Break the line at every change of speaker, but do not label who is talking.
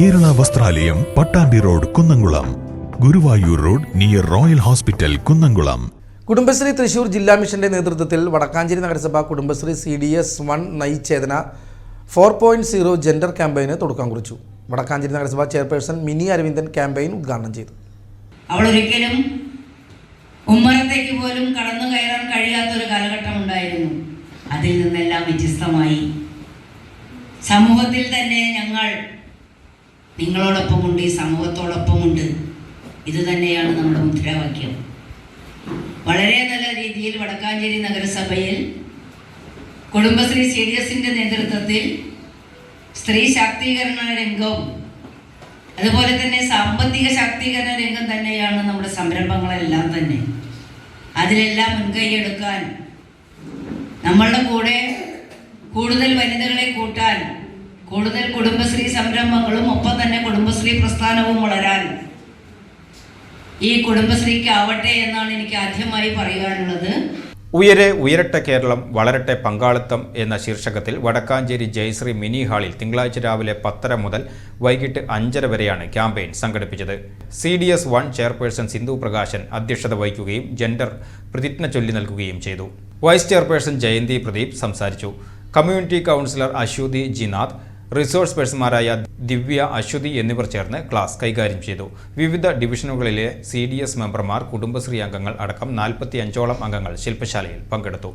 Kerala വസ്ത്രാലയം Pattambi road Kunnamkulam. Guruvayur road near royal hospital Kunnamkulam.
Kudumbashree Thrissur ജില്ലാ മിഷന്റെ നേതൃത്വത്തിൽ വടക്കാഞ്ചേരി നഗരസഭ Kudumbashree C D S one നയിച്ചേതന four point zero gender ക്യാമ്പയിന് തുടക്കം കുറിച്ചു. വടക്കാഞ്ചേരി നഗരസഭ ചെയർപേഴ്സൺ മിനി അരവിന്ദൻ ക്യാമ്പയിൻ ഉദ്ഘാടനം ചെയ്തു.
അവൾ ഒരിക്കലും ഉമ്മറത്തേക്ക് പോലും കടന്നു കയറാൻ കഴിയാത്തൊരു കാലഘട്ടം ഉണ്ടായിരുന്നു അതിൽ നിന്നെല്ലാം വ്യത്യസ്തമായി. സമൂഹത്തിൽ തന്നെ ഞങ്ങൾ നിങ്ങളോടൊപ്പമുണ്ട് ഈ സമൂഹത്തോടൊപ്പമുണ്ട് ഇത് തന്നെയാണ് നമ്മുടെ മുദ്രാവാക്യം. വളരെ നല്ല രീതിയിൽ വടക്കാഞ്ചേരി നഗരസഭയിൽ കുടുംബശ്രീ സി ഡി എസിന്റെ നേതൃത്വത്തിൽ സ്ത്രീ ശാക്തീകരണ രംഗവും അതുപോലെ തന്നെ സാമ്പത്തിക ശാക്തീകരണ രംഗം തന്നെയാണ് നമ്മുടെ സംരംഭങ്ങളെല്ലാം തന്നെ. അതിലെല്ലാം മുൻകൈ എടുക്കാൻ നമ്മളുടെ കൂടെ കൂടുതൽ വനിതകളെ കൂട്ടാൻ കൂടുതൽ കുടുംബശ്രീ സംരംഭങ്ങളും ഒപ്പം തന്നെ കുടുംബശ്രീ പ്രസ്ഥാനവും വളരാൻ ഈ കുടുംബശ്രീക്കാവട്ടെ എന്നാണ് എനിക്ക് ആദ്യമായി പറയാനുള്ളത്.
ഉയരെ ഉയരട്ടെ കേരളം വളരട്ടെ പങ്കാളിത്തം എന്ന ശീർഷകത്തിൽ വടക്കാഞ്ചേരി ജയശ്രീ മിനി ഹാളിൽ തിങ്കളാഴ്ച രാവിലെ പത്തര മുതൽ വൈകിട്ട് അഞ്ചര വരെയാണ് ക്യാമ്പയിൻ സംഘടിപ്പിച്ചത്. C D S one chairperson Sindhu Prakashan അധ്യക്ഷത വഹിക്കുകയും ജെൻഡർ പ്രതിജ്ഞ ചൊല്ലി നൽകുകയും ചെയ്തു. വൈസ് ചെയർപേഴ്സൺ ജയന്തി പ്രദീപ് സംസാരിച്ചു. Community counsellor Aswathi Jinath resource പേഴ്സൺമാരായ Divya Aswathi എന്നിവർ ചേർന്ന് ക്ലാസ് കൈകാര്യം ചെയ്തു. വിവിധ ഡിവിഷനുകളിലെ സി ഡി എസ് മെമ്പർമാർ കുടുംബശ്രീ അംഗങ്ങൾ അടക്കം നാൽപ്പത്തി അഞ്ചോളം അംഗങ്ങൾ ശില്പശാലയിൽ പങ്കെടുത്തു.